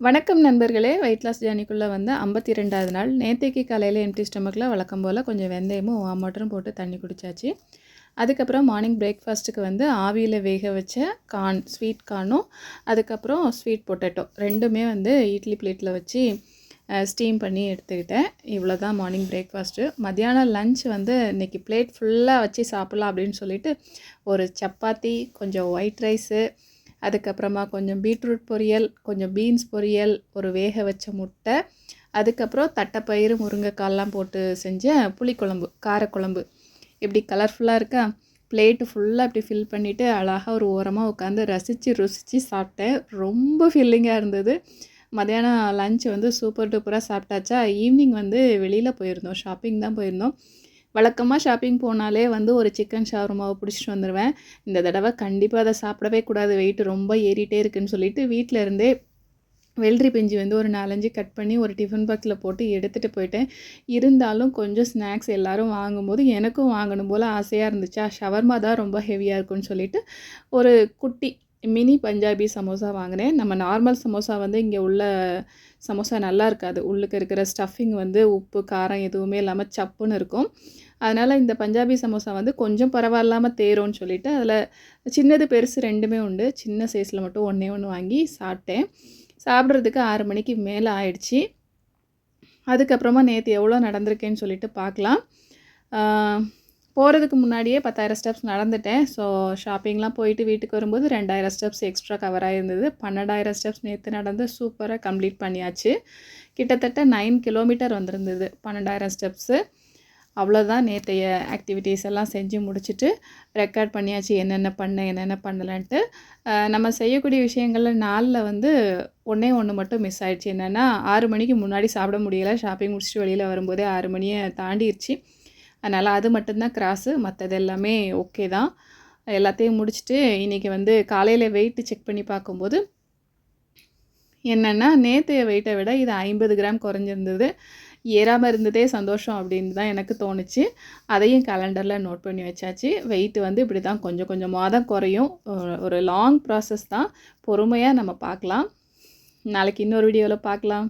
வணக்கம் நண்பர்களே. Weight loss ஜேர்னிக்குள்ளே வந்து ஐம்பத்தி ரெண்டாவது நாள். நேற்றைக்கு காலையில் எம்டி ஸ்டமக்கில் வழக்கம் போல் கொஞ்சம் வெந்தயமும் வாம் வாட்டரும் போட்டு தண்ணி குடித்தாச்சு அதுக்கப்புறம் மார்னிங் பிரேக்ஃபாஸ்ட்டுக்கு வந்து ஆவியில் வேக வச்ச கார்ன் ஸ்வீட் கார்னும் அதுக்கப்புறம் ஸ்வீட் பொட்டேட்டோ ரெண்டுமே வந்து இட்லி பிளேட்டில் வச்சு ஸ்டீம் பண்ணி எடுத்துக்கிட்டேன். இவ்வளோ தான் மார்னிங் பிரேக்ஃபாஸ்ட்டு மத்தியானம் லஞ்ச் வந்து இன்றைக்கி பிளேட் ஃபுல்லாக வச்சு சாப்பிட்லாம் அப்படின்னு சொல்லிட்டு ஒரு சப்பாத்தி கொஞ்சம் ஒயிட் ரைஸு அதுக்கப்புறமா கொஞ்சம் பீட்ரூட் பொரியல் கொஞ்சம் பீன்ஸ் பொரியல் ஒரு வேக வச்ச முட்டை அதுக்கப்புறம் தட்டைப்பயிறு முருங்கைக்கால்லாம் போட்டு செஞ்ச புளிக்குழம்பு காரக்குழம்பு. இப்படி கலர்ஃபுல்லாக இருக்கா? பிளேட்டு ஃபுல்லாக இப்படி ஃபில் பண்ணிவிட்டு அழகாக ஒரு ஓரமாக உட்காந்து ரசித்து ருசித்து சாப்பிட்டேன். ரொம்ப ஃபில்லிங்காக இருந்தது. மத்தியானம் லஞ்ச் வந்து சூப்பர் டூப்பராக சாப்பிட்டாச்சா? ஈவினிங் வந்து வெளியில் போயிருந்தோம். ஷாப்பிங் தான் போயிருந்தோம். வழக்கமாக ஷாப்பிங் போனாலே வந்து ஒரு சிக்கன் ஷவர்மாவை பிடிச்சிட்டு வந்துடுவேன் இந்த தடவை கண்டிப்பாக அதை சாப்பிடவே கூடாது. வெயிட் ரொம்ப ஏறிட்டே இருக்குன்னு சொல்லிட்டு வீட்டில் இருந்தே வெள்ளரி பிஞ்சு வந்து ஒரு நாலஞ்சு கட் பண்ணி ஒரு டிஃபன் பாக்ஸில் போட்டு எடுத்துகிட்டு போயிட்டேன். இருந்தாலும் கொஞ்சம் ஸ்நாக்ஸ் எல்லோரும் வாங்கும்போது எனக்கும் வாங்கணும் போல் ஆசையாக இருந்துச்சா? ஷவர்மா தான் ரொம்ப ஹெவியாக இருக்குன்னு சொல்லிட்டு ஒரு குட்டி மினி பஞ்சாபி சமோசா வாங்கினேன். நம்ம நார்மல் சமோசா வந்து இங்கே உள்ள சமோசா நல்லா இருக்காது. உள்ளுக்கு இருக்கிற ஸ்டஃபிங் வந்து உப்பு காரம் எதுவுமே இல்லாமல் சப்புன்னு இருக்கும். அதனால் இந்த பஞ்சாபி சமோசா வந்து கொஞ்சம் பரவாயில்லாமல் தேரும்னு சொல்லிவிட்டு அதில் சின்னது பெருசு ரெண்டுமே உண்டு. சின்ன சைஸில் மட்டும் ஒன்றே ஒன்று வாங்கி சாப்பிட்டேன். சாப்பிட்றதுக்கு ஆறு மணிக்கு மேலே ஆயிடுச்சு. அதுக்கப்புறமா நேற்று எவ்வளோ நடந்திருக்கேன்னு சொல்லிட்டு பார்க்கலாம். போகிறதுக்கு முன்னாடியே பத்தாயிரம் ஸ்டெப்ஸ் நடந்துட்டேன். ஸோ ஷாப்பிங்லாம் போயிட்டு வீட்டுக்கு வரும்போது ரெண்டாயிரம் ஸ்டெப்ஸ் எக்ஸ்ட்ரா கவராக இருந்தது பன்னெண்டாயிரம் ஸ்டெப்ஸ் நேற்று நடந்து சூப்பராக கம்ப்ளீட் பண்ணியாச்சு. கிட்டத்தட்ட நைன் கிலோமீட்டர் வந்திருந்தது பன்னெண்டாயிரம் ஸ்டெப்ஸு அவ்வளோதான் நேற்றைய ஆக்டிவிட்டீஸ் எல்லாம் செஞ்சு முடிச்சுட்டு ரெக்கார்ட் பண்ணியாச்சு. என்னென்ன பண்ண என்னென்ன பண்ணலான்ட்டு. நம்ம செய்யக்கூடிய விஷயங்களில் நாளில் வந்து ஒன்றே ஒன்று மட்டும் மிஸ் ஆகிடுச்சு என்னென்னா ஆறு மணிக்கு முன்னாடி சாப்பிட முடியலை. ஷாப்பிங் முடிச்சுட்டு வெளியில் வரும்போதே ஆறு மணியை தாண்டிடுச்சு அதனால் அது மட்டும்தான் கிராஸு மற்றது எல்லாமே ஓகே தான். எல்லாத்தையும் முடிச்சுட்டு இன்றைக்கி வந்து காலையில் வெயிட்டு செக் பண்ணி பார்க்கும்போது என்னென்னா நேற்றைய வெயிட்டை விட இது ஐம்பது கிராம் குறைஞ்சிருந்தது. ஏறாமல் இருந்ததே சந்தோஷம் அப்படின்னு தான் எனக்கு தோணுச்சு. அதையும் கேலண்டரில் நோட் பண்ணி வச்சாச்சு. வெயிட் வந்து இப்படி தான் கொஞ்சம் கொஞ்சமாக தான் குறையும். ஒரு லாங் ப்ராசஸ் தான். பொறுமையாக நம்ம பார்க்கலாம். நாளைக்கு இன்னொரு வீடியோவில் பார்க்கலாம்.